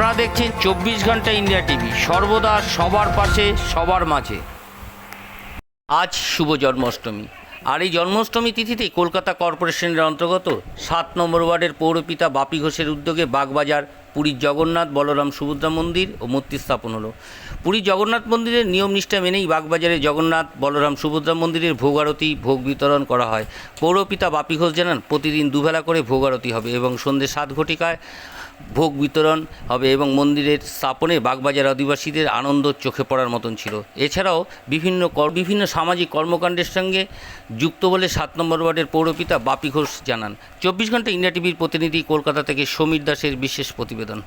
আপনারা দেখছেন চব্বিশ ঘণ্টা ইন্ডিয়া টিভি। সর্বদা সবার পাশে, সবার মাঝে। আজ শুভ জন্মাষ্টমী। আর এই জন্মাষ্টমী তিথিতে কলকাতা কর্পোরেশনের অন্তর্গত সাত নম্বর ওয়ার্ডের পৌরপিতা বাপি ঘোষের উদ্যোগে বাগবাজার, পুরীর জগন্নাথ, বলরাম সুভদ্রা মন্দির ও মূর্তি স্থাপন হলো। পুরীর জগন্নাথ মন্দিরের নিয়ম নিষ্ঠা মেনেই বাগবাজারে জগন্নাথ, বলরাম সুভদ্রা মন্দিরের ভোগ আরতি ভোগ বিতরণ করা হয়। পৌরপিতা বাপি ঘোষ জানান, প্রতিদিন দুবেলা করে ভোগ আরতি হবে এবং সন্ধ্যে সাত ঘটিকায় ভোগ বিতরণ হবে এবং মন্দিরের স্থাপনে বাগবাজার আদিবাসীদের আনন্দ চোখে পড়ার মতন ছিল। এছাড়াও বিভিন্ন বিভিন্ন সামাজিক কর্মকাণ্ডের সঙ্গে যুক্ত বলে সাত নম্বর ওয়ার্ডের পৌরপিতা বাপি ঘোষ জানান। চব্বিশ ঘণ্টা ইন্ডিয়া টিভির প্রতিনিধি কলকাতা থেকে সমীর দাসের বিশেষ প্রতিবেদন।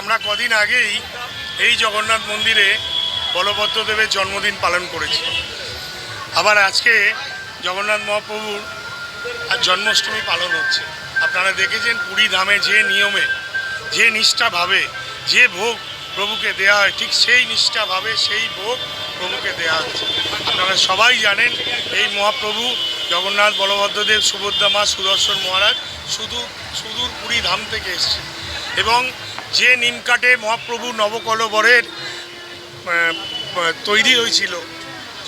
আমরা কদিন আগেই এই জগন্নাথ মন্দিরে বলভদ্রদেবের জন্মদিন পালন করেছি। আবার আজকে জগন্নাথ মহাপ্রভুর আর জন্মাষ্টমী পালন হচ্ছে। আপনারা দেখেছেন পুরী ধামে যে নিয়মে, যে নিষ্ঠাভাবে, যে ভোগ প্রভুকে দেওয়া হয়, ঠিক সেই নিষ্ঠাভাবে সেই ভোগ প্রভুকে দেওয়া হচ্ছে। আপনারা সবাই জানেন, এই মহাপ্রভু জগন্নাথ বলভদ্রদেব সুভদ্রা মা সুদর্শন মহারাজ শুধু সুদূর পুরী ধাম থেকে এসছে। এবং যে নিমকাটে মহাপ্রভু নবকলবরের তৈরি হয়েছিল,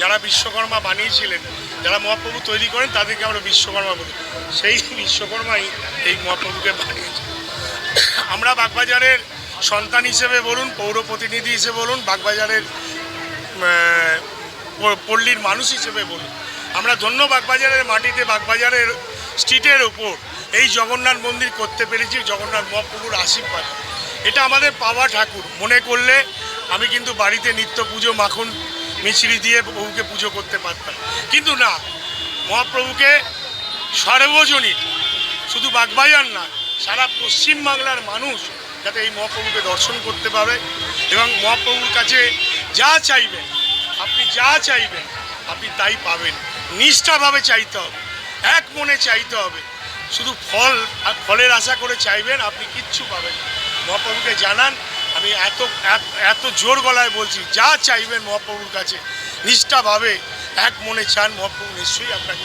যারা বিশ্বকর্মা বানিয়েছিলেন, যারা মহাপ্রভু তৈরি করেন, তাদেরকে আমরা বিশ্বকর্মা বলি। সেই বিশ্বকর্মাই এই মহাপ্রভুকে বানিয়েছে। আমরা বাগবাজারের সন্তান হিসেবে বলুন, পৌর প্রতিনিধি হিসেবে বলুন, বাগবাজারের পল্লীর মানুষ হিসেবে বলুন, আমরা ধন্য বাগবাজারের মাটিতে, বাগবাজারের স্ট্রিটের ওপর এই জগন্নাথ মন্দির করতে পেরেছি, জগন্নাথ মহাপ্রভুর আশীর্বাদ। এটা আমাদের পাওয়া ঠাকুর, মনে করলে আমি কিন্তু বাড়িতে নিত্য পুজো মাখন, মিছরি দিয়ে প্রভুকে পুজো করতে পারতাম। কিন্তু না, মহাপ্রভুকে সর্বজনীন, শুধু বাগবাজার না, সারা পশ্চিম বাংলার মানুষ যাতে এই মহাপ্রভুকে দর্শন করতে পারে এবং মহাপ্রভুর কাছে যা চাইবেন, আপনি যা চাইবেন, আপনি তাই পাবেন। নিষ্ঠাভাবে চাইতে হবে, এক মনে চাইতে হবে শুধু ফল আর ফলের আশা করে চাইবেন আপনি কিচ্ছু পাবেন মহাপ্রভুকে জানান আমি এত এত- এত জোর গলায় বলছি যা চাইবেন মহাপ্রভুর কাছে নিষ্ঠাভাবে এক মনে চান মহাপ্রভু নিশ্চয়ই আপনাকে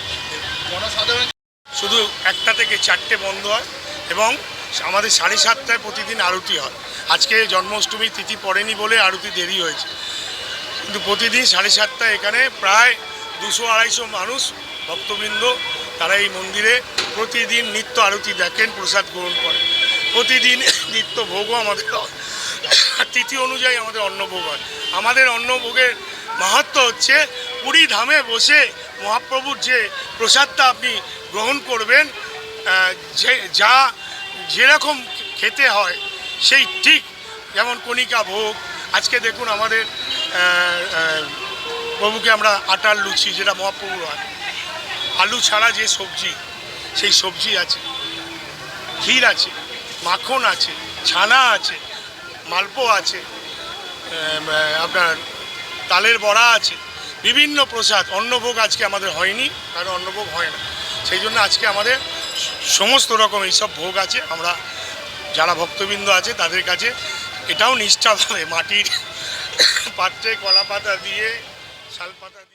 জনসাধারণ শুধু একটা থেকে চারটে বন্ধ হয় এবং আমাদের সাড়ে সাতটায় প্রতিদিন আরতি হয়। আজকে জন্মাষ্টমী তিথি পড়েনি বলে আরতি দেরি হয়েছে। কিন্তু প্রতিদিন সাড়ে সাতটায় এখানে প্রায় দুশো আড়াইশো মানুষ ভক্তবৃন্দ তারা এই মন্দিরে প্রতিদিন নিত্য আরতি দেখেন, প্রসাদ গ্রহণ করেন। প্রতিদিন নিত্য ভোগও আমাদের। তিথি অনুযায়ী আমাদের অন্নভোগ হয়। আমাদের অন্নভোগের মাহাত্ম হচ্ছে পুরী ধামে বসে মহাপ্রভুর যে প্রসাদটা আপনি গ্রহণ করবেন যে, যা যেরকম খেতে হয়, সেই ঠিক যেমন কণিকা ভোগ। আজকে দেখুন আমাদের প্রভুকে আমরা আটার লুচি, যেটা মহাপ্রভুর হয়, আলু ছাড়া যে সবজি সেই সবজি আছে, ক্ষীর আছে, মাখন আছে, ছানা আছে, মালপো আছে আপনার তালের বড়া আছে, বিভিন্ন প্রসাদ। অন্নভোগ আজকে আমাদের হয়নি, কারণ অন্নভোগ হয় না। সেই জন্য আজকে আমাদের সমস্ত রকম এইসব ভোগ আছে। আমরা যারা ভক্তবৃন্দ আছে, তাদের কাছে এটাও নিষ্ঠাভাবে মাটির পাত্রে কলা পাতা দিয়ে শাল পাতা দিয়ে